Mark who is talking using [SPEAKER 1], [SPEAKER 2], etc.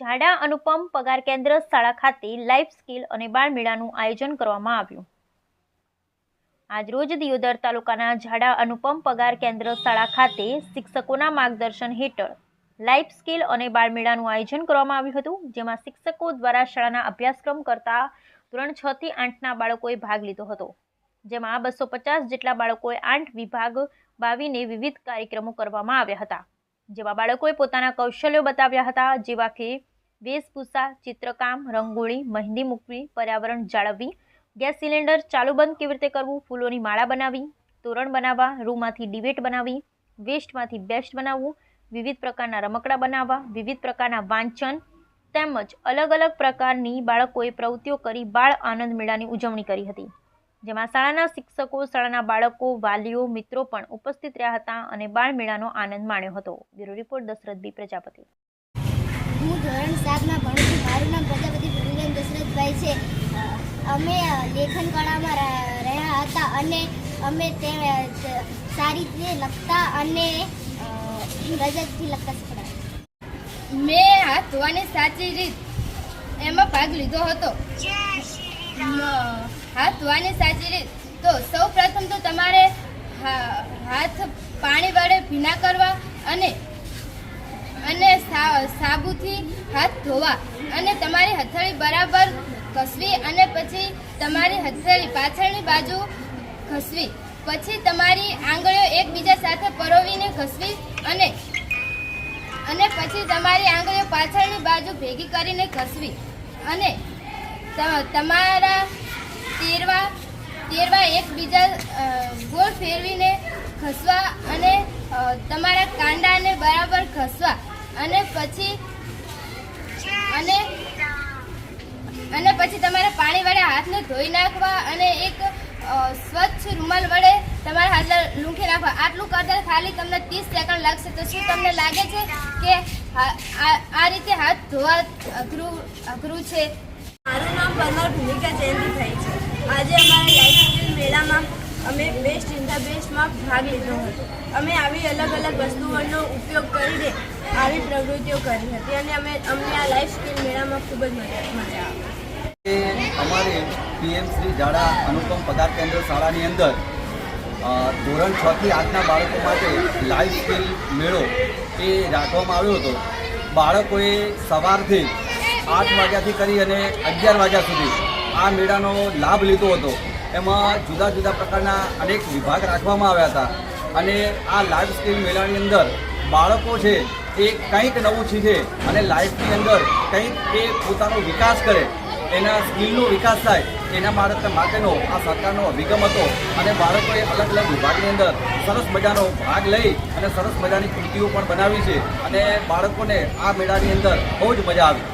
[SPEAKER 1] ઝાડા અનુપમ પગાર કેન્દ્ર શાળા ખાતે લાઈફ સ્કિલ અને બાળ મેળાનું આયોજન કરવામાં આવ્યું. આજરોજ દિયોદર તાલુકાના ઝાડા અનુપમ પગાર કેન્દ્ર શાળા ખાતે શિક્ષકોના માર્ગદર્શન હેઠળ લાઈફ સ્કિલ અને બાળ મેળાનું આયોજન કરવામાં આવ્યું હતું, જેમાં શિક્ષકો દ્વારા શાળાના અભ્યાસક્રમ કરતા ધોરણ છ થી આઠના બાળકોએ ભાગ લીધો હતો, જેમાં બસો પચાસ જેટલા બાળકોએ આઠ વિભાગ બાવીને વિવિધ કાર્યક્રમો કરવામાં આવ્યા હતા. જેમાં બાળકોએ પોતાના કૌશલ્યો બતાવ્યા હતા, જેવા કે વેશભૂષા, ચિત્રકામ, રંગોળી, મહેંદી મૂકવી, પર્યાવરણ જાળવવી, ગેસ સિલિન્ડર ચાલુ બંધ કેવી રીતે કરવું, ફૂલોની માળા બનાવવી તોરણ બનાવવા, રૂમાંથી ડિબેટ બનાવવી વેસ્ટમાંથી બેસ્ટ બનાવવું, વિવિધ પ્રકારના રમકડા બનાવવા, વિવિધ પ્રકારના વાંચન તેમજ અલગ અલગ પ્રકારની બાળકોએ પ્રવૃત્તિઓ કરી બાળ આનંદ મેળાની ઉજવણી કરી હતી. જેમાં શાળાના શિક્ષકો શાળાના બાળકો વાલીઓ મિત્રો પણ ઉપસ્થિત રહ્યા હતા અને બાળ મેળાનો આનંદ માણ્યો હતો. Bureau report Dashrath B Prajapati.
[SPEAKER 2] હું ધોરણ સાતમાં ભણું છું. મારું નામ પ્રજાપતિ ભૂમિબેન દશરથભાઈ છે. અમે લેખન કળામાં રહ્યા હતા અને અમે તે સારી રીતે લખતા અને રજતથી લખતા શીખવાડ્યા.
[SPEAKER 3] મેં હાથ ધોવાની સાચી રીત એમાં ભાગ લીધો હતો. હાથ ધોવાની સાચી રીત. તો સૌ પ્રથમ તો તમારે હાથ પાણી વડે ભીના કરવા અને અને સાબુથી હાથ ધોવા. અને તમારી હથેળી બરાબર ઘસવી અને પછી તમારી હથેળી પાછળની બાજુ ઘસવી. પછી તમારી આંગળીઓ એકબીજા સાથે પરોવીને ઘસવી અને અને પછી તમારી આંગળીઓ પાછળની બાજુ ભેગી કરીને ઘસવી. અને તમારા તેરવા તેરવા એકબીજા ગોળ ફેરવીને ઘસવા અને તમારા કાંડાને બરાબર ઘસવા અને પછી, અને અને પછી તમારે પાણી વડે હાથને ધોઈ નાખવા અને એક સ્વચ્છ રૂમાલ વડે તમારા હાથ લૂંખી નાખવા આટલું કરતા ખાલી તમને ત્રીસ સેકન્ડ લાગશે. તો શું તમને લાગે છે કે આ- રીતે હાથ ધોવા, અઘરું અઘરું છે?
[SPEAKER 4] મારું નામ પરમાર ભૂમિકા જયંતિભાઈ છે. આજે અમારા લાઈફ સ્કિલ મેળામાં અમે બેસ્ટ ઇન ધ બેસ્ટમાં ભાગ લીધો હતો. અમે આવી અલગ અલગ વસ્તુઓનો ઉપયોગ કરીને આવી પ્રવૃત્તિઓ કરી હતી અને અમે અમને આ લાઈફ સ્કિલ મેળામાં ખૂબ જ મજા આવી.
[SPEAKER 5] અમારે પીએમ શ્રી ઝાડા અનુપમ પગાર કેન્દ્ર શાળાની અંદર ધોરણ છ થી આઠના બાળકો માટે લાઈફ સ્કિલ મેળો એ રાખવામાં આવ્યો હતો. બાળકોએ સવારથી આઠ વાગ્યાથી કરી અને અગિયાર વાગ્યા સુધી આ મેળાનો લાભ લીધો હતો. એમાં જુદા જુદા પ્રકારના અનેક વિભાગ રાખવામાં આવ્યા હતા. અને આ લાઈફ સ્કિલ મેળાની અંદર બાળકો છે એ કંઈક નવું શીખે અને લાઈફની અંદર કંઈક એ પોતાનો વિકાસ કરે. એના સ્કિલનો વિકાસ થાય. એના બાળક માટેનો આ સરકારનો અભિગમ હતો. અને બાળકોએ અલગ અલગ વિભાગની અંદર સરસ મજાનો ભાગ લઈ અને સરસ મજાની કૃતિઓ પણ બનાવી છે. અને બાળકોને આ મેળાની અંદર બહુ જ મજા આવી.